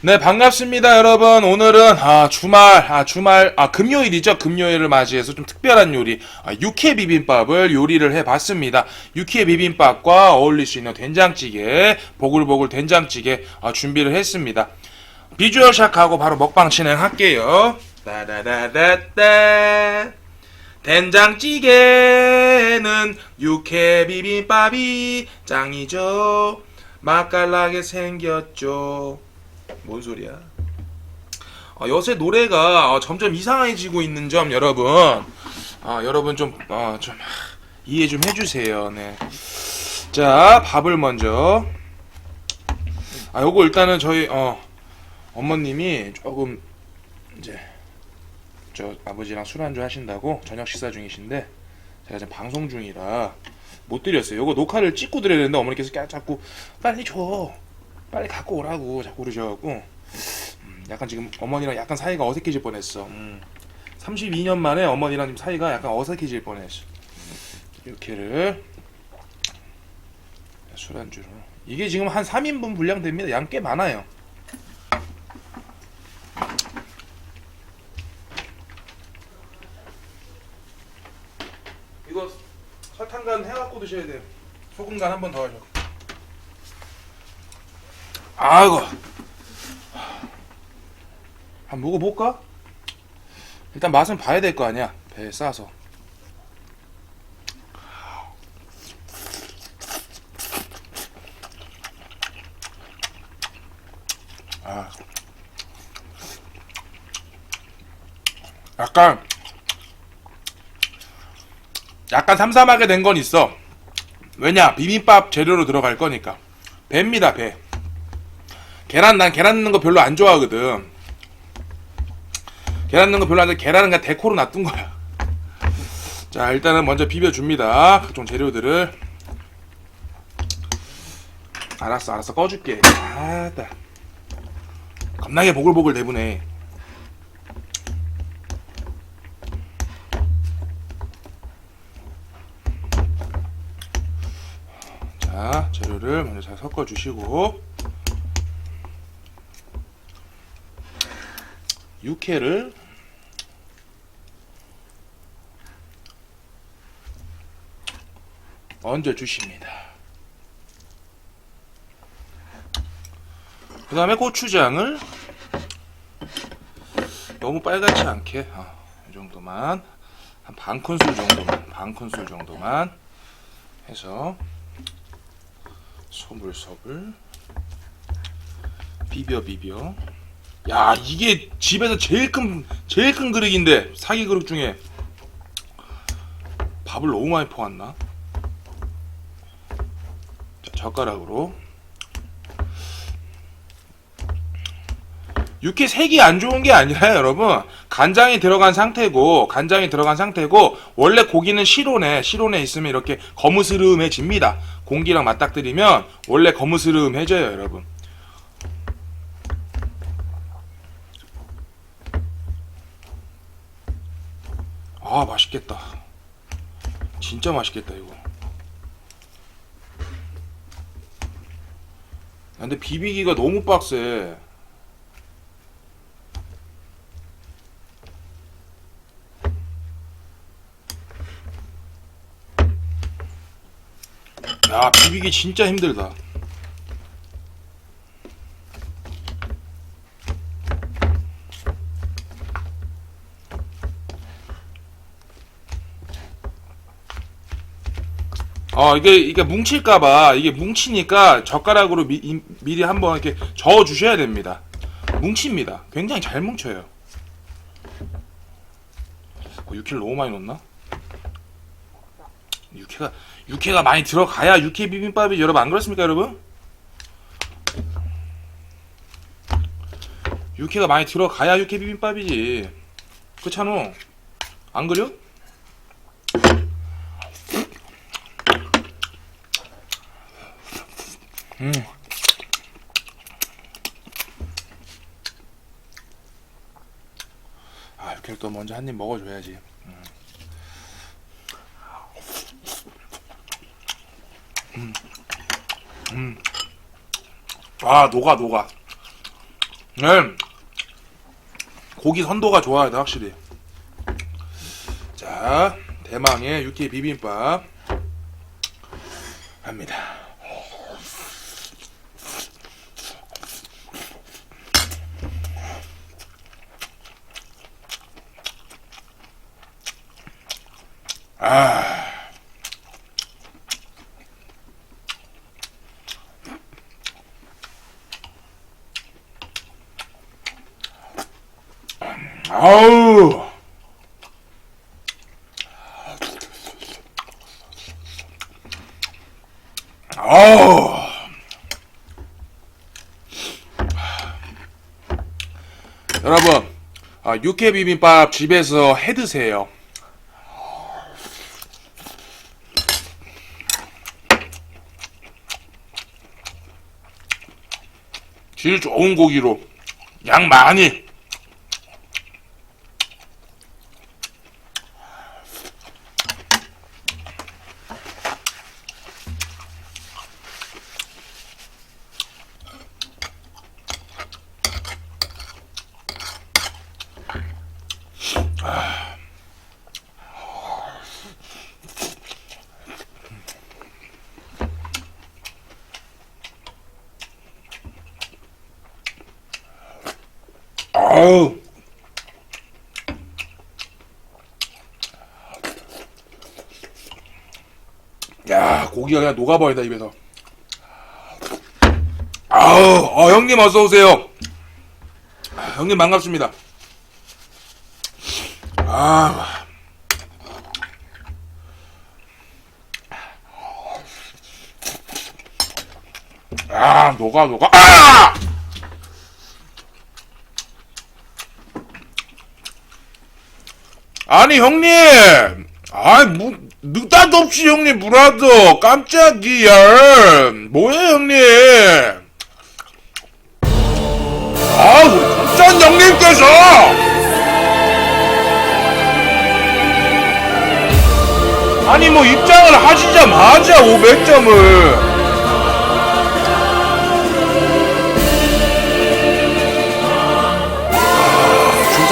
네, 반갑습니다, 여러분. 오늘은, 아, 주말, 아, 주말, 아, 금요일이죠. 금요일을 맞이해서 좀 특별한 요리, 아, 육회 비빔밥을 요리를 해 봤습니다. 육회 비빔밥과 어울릴 수 있는 된장찌개, 보글보글 된장찌개, 아, 준비를 했습니다. 비주얼 샥하고 바로 먹방 진행할게요. 따다다다따. 된장찌개는 육회 비빔밥이 짱이죠. 맛깔나게 생겼죠. 뭔 소리야? 어, 요새 노래가 어, 점점 이상해지고 있는 점 여러분, 아 여러분 좀 어, 좀 이해 좀 해주세요. 네. 자 밥을 먼저. 아 요거 일단은 저희 어 어머님이 조금 이제 저 아버지랑 술 안주 하신다고 저녁 식사 중이신데 제가 지금 방송 중이라 못 드렸어요. 요거 녹화를 찍고 드려야 되는데 어머니께서 깨- 자꾸 빨리 줘. 빨리 갖고 오라고 자꾸 그러셔갖고 음, 약간 지금 어머니랑 약간 사이가 어색해질 뻔했어. 음, 32년 만에 어머니랑 사이가 약간 어색해질 뻔했어. 이렇게를 술안주로 이게 지금 한 3인분 분량 됩니다. 양 꽤 많아요. 이거 설탕간 해갖고 드셔야 돼요. 소금간 한 번 더 하죠. 아이고. 한번 먹어볼까? 일단 맛은 봐야 될 거 아니야. 배에 싸서. 아. 약간 약간 삼삼하게 된 건 있어. 왜냐? 비빔밥 재료로 들어갈 거니까. 배입니다, 배. 계란 난 계란 넣는 거 별로 안 좋아하거든. 계란 넣는 거 별로 안 좋아. 계란은 그냥 데코로 놔둔 거야. 자, 일단은 먼저 비벼 줍니다. 각종 재료들을. 알았어, 알았어. 꺼줄게. 아따. 겁나게 보글보글 내보네. 자, 재료를 먼저 잘 섞어 주시고 육회를 얹어 주십니다. 그 다음에 고추장을 너무 빨갛지 않게 어, 이 정도만 한 반 큰술 정도만 반 큰술 정도만 해서 소물소물 비벼 비벼 야 이게 집에서 제일 큰 제일 큰 그릇인데 사기 그릇 중에 밥을 너무 많이 퍼왔나 자, 젓가락으로 육회 색이 안 좋은 게 아니라 여러분 간장이 들어간 상태고 간장이 들어간 상태고 원래 고기는 실온에 실온에 있으면 이렇게 거무스름해집니다. 공기랑 맞닥뜨리면 원래 거무스름해져요, 여러분. 아 맛있겠다. 진짜 맛있겠다 이거. 야, 근데 비비기가 너무 빡세. 야 비비기 진짜 힘들다. 어 이게 이게 뭉칠까봐 이게 뭉치니까 젓가락으로 미, 이- 미리 한번 이렇게 저어 주셔야 됩니다. 뭉칩니다. 굉장히 잘 뭉쳐요. 어, 6kg 너무 많이 넣었나? 육회가 육회가 많이 들어가야 육회 비빔밥이 여러분 안 그렇습니까 여러분? 육회가 많이 들어가야 육회 비빔밥이지 그렇잖아 안 그려? 음. 아 육회를 또 먼저 한 입 먹어줘야지 아 녹아 녹아 네. 고기 선도가 좋아야 돼 확실히. 자 대망의 육회 비빔밥 합니다. 아. 아우. 아우. 여러분, 아, 육회 비빔밥 집에서 해 드세요. 질 좋은 고기로 양 많이 아우. 야, 고기가 그냥 녹아버린다, 입에서. 아우, 어, 형님 어서오세요. 아, 형님 반갑습니다. 아. 아, 녹아, 녹아. 아! 아니 형님! 아이 뭐 느닷없이 형님 브라더 깜짝이야. 뭐예요 형님? 아 우리 국전 형님께서? 아니 뭐 입장을 하시자마자 500점을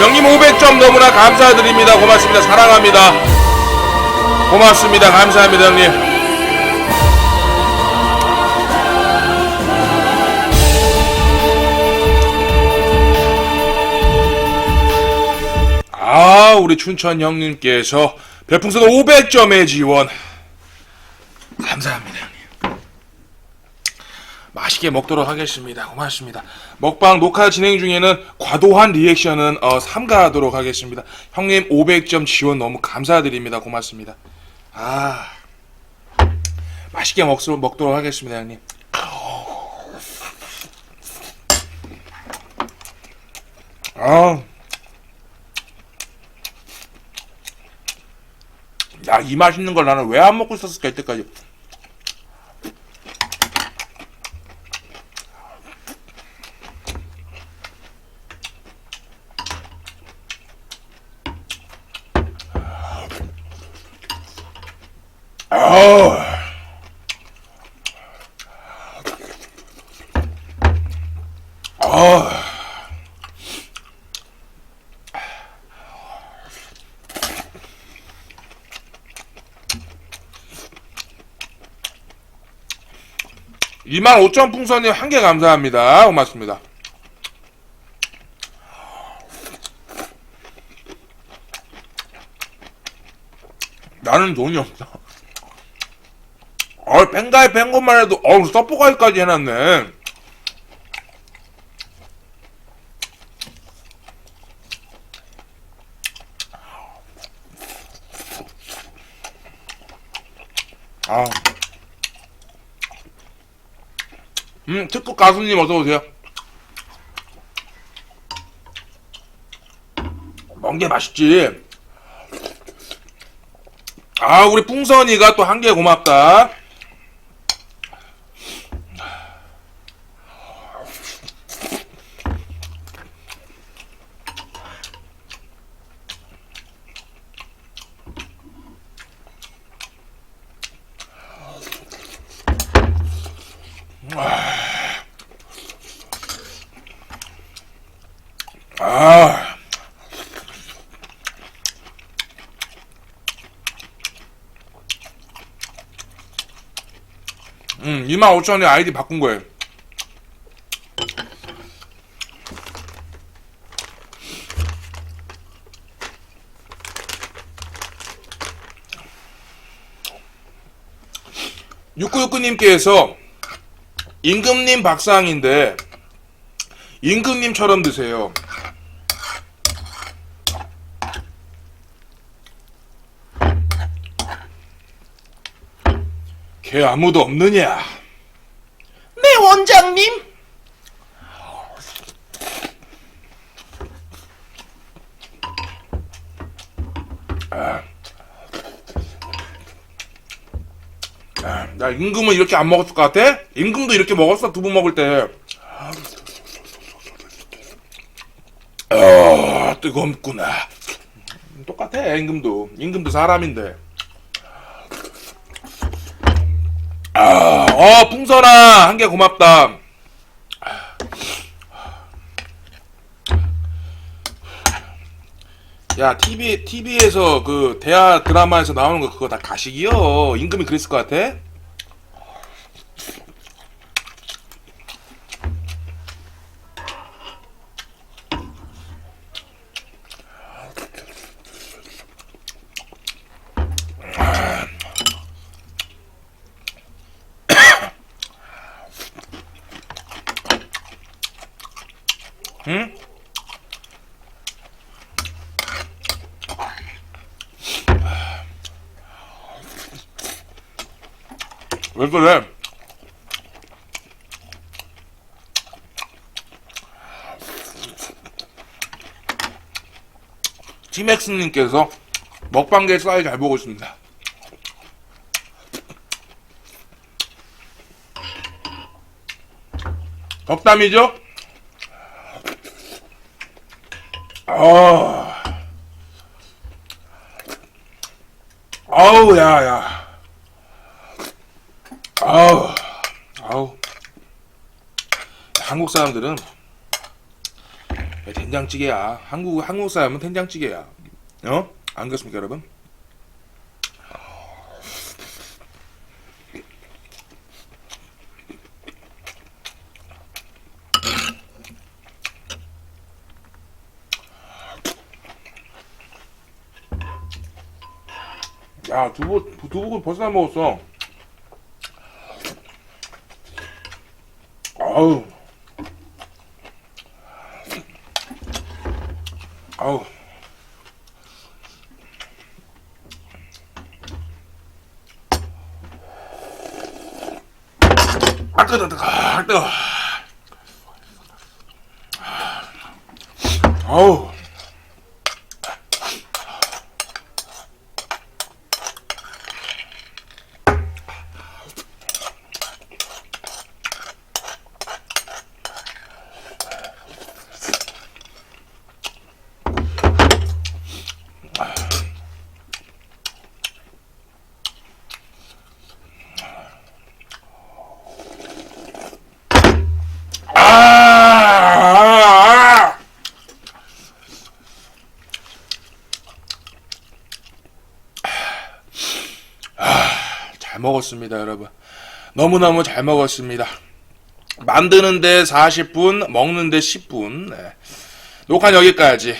형님 500점 너무나 감사드립니다. 고맙습니다. 사랑합니다. 고맙습니다. 감사합니다, 형님. 아, 우리 춘천 형님께서 별풍선 500점의 지원. 감사합니다, 형님. 맛있게 먹도록 하겠습니다. 고맙습니다. 먹방 녹화 진행 중에는 과도한 리액션은 어, 삼가하도록 하겠습니다. 형님 500점 지원 너무 감사드립니다. 고맙습니다. 아 맛있게 먹, 먹도록 하겠습니다, 형님. 아. 야, 이 맛있는 걸 나는 왜 안 먹고 있었을까, 이때까지. 2만 5천 풍선님 한 개 감사합니다. 그 고맙습니다. 나는 돈이 없어. 어, 뱅가에 뺀 것만 해도, 어우, 서포가이까지 해놨네. 아. 음, 특급 가수님 어서 오세요. 멍게 맛있지? 아, 우리 풍선이가 또 한 개 고맙다. 음, 25,000원에 아이디 바꾼 거예요. 육구육구님께서 임금님 박상인데 임금님처럼 드세요. 걔 아무도 없느냐? 네, 원장님. 아, 나 임금은 이렇게 안 먹었을 것 같아? 임금도 이렇게 먹었어 두부 먹을 때. 아 뜨겁구나. 똑같아 임금도 임금도 사람인데. 어 풍선아 한 개 고맙다. 야 TV TV에서 그 대하 드라마에서 나오는 거 그거 다 가식이요. 임금이 그랬을 것 같아? 왜 그래? 티맥스님께서 먹방계 쌀 잘 보고 있습니다. 덕담이죠? 아, 아우, 야, 야. 아우, 아우. 한국 사람들은 왜 된장찌개야. 한국 한국 사람은 된장찌개야. 어? 안 그렇습니까, 여러분? 야, 두부 두부 벌써 다 먹었어. 아우. 아우. 아 뜨거 뜨거 아 뜨거. 아우. 아! 아! 아, 잘 먹었습니다, 여러분. 너무너무 잘 먹었습니다. 만드는데 40분, 먹는데 10분. 네. 녹화는 여기까지.